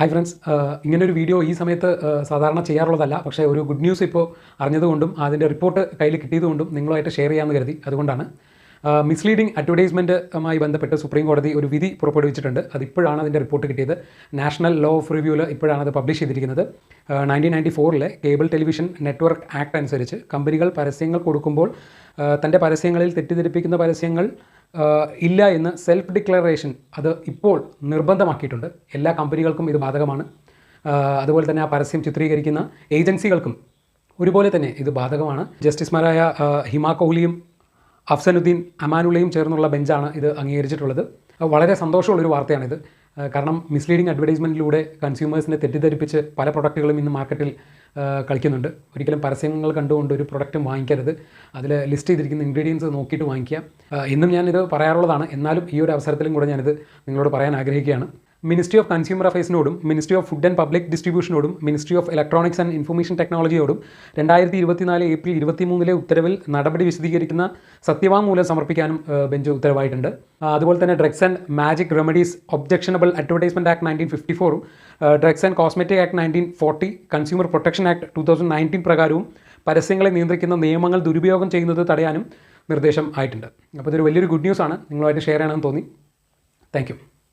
Hi friends ഇങ്ങനൊരു video ഈ സമയത്ത് സാധാരണ ചെയ്യാറുള്ളതല്ല. പക്ഷേ ഒരു ഗുഡ് ന്യൂസ് ഇപ്പോൾ അറിഞ്ഞതുകൊണ്ടും അതിന്റെ റിപ്പോർട്ട് കയ്യിൽ കിട്ടിയതുകൊണ്ടും നിങ്ങളുമായിട്ട് ഷെയർ ചെയ്യാമെന്ന് കരുതി. അതുകൊണ്ടാണ്. മിസ്ലീഡിംഗ് അഡ്വർടൈസ്മെന്റുമായി ബന്ധപ്പെട്ട് സുപ്രീം കോടതി ഒരു വിധി പുറപ്പെടുവിച്ചിട്ടുണ്ട്. അതിപ്പോഴാണ് അതിന്റെ റിപ്പോർട്ട് കിട്ടിയത്. നാഷണൽ ലോ ഓഫ് റിവ്യൂവിൽ ഇപ്പോഴാണ് അത് പബ്ലിഷ് ചെയ്തിരിക്കുന്നത്. നയന്റീൻ നയന്റി ഫോറിലെ കേബിൾ ടെലിവിഷൻ നെറ്റ്വർക്ക് ആക്ട് അനുസരിച്ച് കമ്പനികൾ പരസ്യങ്ങൾ കൊടുക്കുമ്പോൾ തന്റെ പരസ്യങ്ങളിൽ തെറ്റിദ്ധരിപ്പിക്കുന്ന പരസ്യങ്ങൾ ഇല്ല എന്ന് സെൽഫ് ഡിക്ലറേഷൻ അത് ഇപ്പോൾ നിർബന്ധമാക്കിയിട്ടുണ്ട്. എല്ലാ കമ്പനികൾക്കും ഇത് ബാധകമാണ്. അതുപോലെ തന്നെ ആ പരസ്യം ചിത്രീകരിക്കുന്ന ഏജൻസികൾക്കും ഒരുപോലെ തന്നെ ഇത് ബാധകമാണ്. ജസ്റ്റിസുമാരായ ഹിമ കോഹ്ലിയും അഫ്സനുദ്ദീൻ അമാനുള്ളയും ചേർന്നുള്ള ബെഞ്ചാണ് ഇത് അംഗീകരിച്ചിട്ടുള്ളത്. വളരെ സന്തോഷമുള്ളൊരു വാർത്തയാണിത്. കാരണം മിസ്ലീഡിംഗ് അഡ്വർടൈസ്മെന്റിലൂടെ കൺസ്യൂമേഴ്സിനെ തെറ്റിദ്ധരിപ്പിച്ച് പല പ്രൊഡക്റ്റുകളും ഇന്ന് മാർക്കറ്റിൽ കളിക്കുന്നുണ്ട്. ഒരിക്കലും പരസ്യങ്ങൾ കണ്ടുകൊണ്ട് ഒരു പ്രൊഡക്റ്റും വാങ്ങിക്കരുത്. അതിൽ ലിസ്റ്റ് ചെയ്തിരിക്കുന്ന ഇൻഗ്രീഡിയൻസ് നോക്കിയിട്ട് വാങ്ങിക്കുക. എന്നും ഞാനിത് പറയാറുള്ളതാണ്. എന്നാലും ഈ ഒരു അവസരത്തിലും കൂടെ ഞാനിത് നിങ്ങളോട് പറയാൻ ആഗ്രഹിക്കുകയാണ്. Ministry of consumer അഫയേഴ്സിനോടും ministry of food and public ഡിസ്ട്രിബ്യൂഷനോടും ministry of electronics and information ടെക്നോളജിയോടും രണ്ടായിരത്തി ഇരുപത്തിനാല് ഏപ്രിൽ ഇരുപത്തിമൂന്നിലെ ഉത്തരവിൽ നടപടി വിശദീകരിക്കുന്ന സത്യവാങ്മൂലം സമർപ്പിക്കാനും ബെഞ്ച് ഉത്തരവായിട്ടുണ്ട്. അതുപോലെ തന്നെ drugs and magic remedies objectionable advertisement act nineteen fifty ഫോറും drugs and cosmetic act nineteen forty consumer protection act two thousand nineteen പ്രകാരവും പരസ്യങ്ങളെ നിയന്ത്രിക്കുന്ന നിയമങ്ങൾ ദുരുപയോഗം ചെയ്യുന്നത് തടയാനും നിർദ്ദേശം ആയിട്ടുണ്ട്. അപ്പോൾ ഇതൊരു വലിയൊരു ഗുഡ് ന്യൂസാണ് നിങ്ങളുമായിട്ട് ഷെയർ ചെയ്യണമെന്ന് തോന്നി. താങ്ക്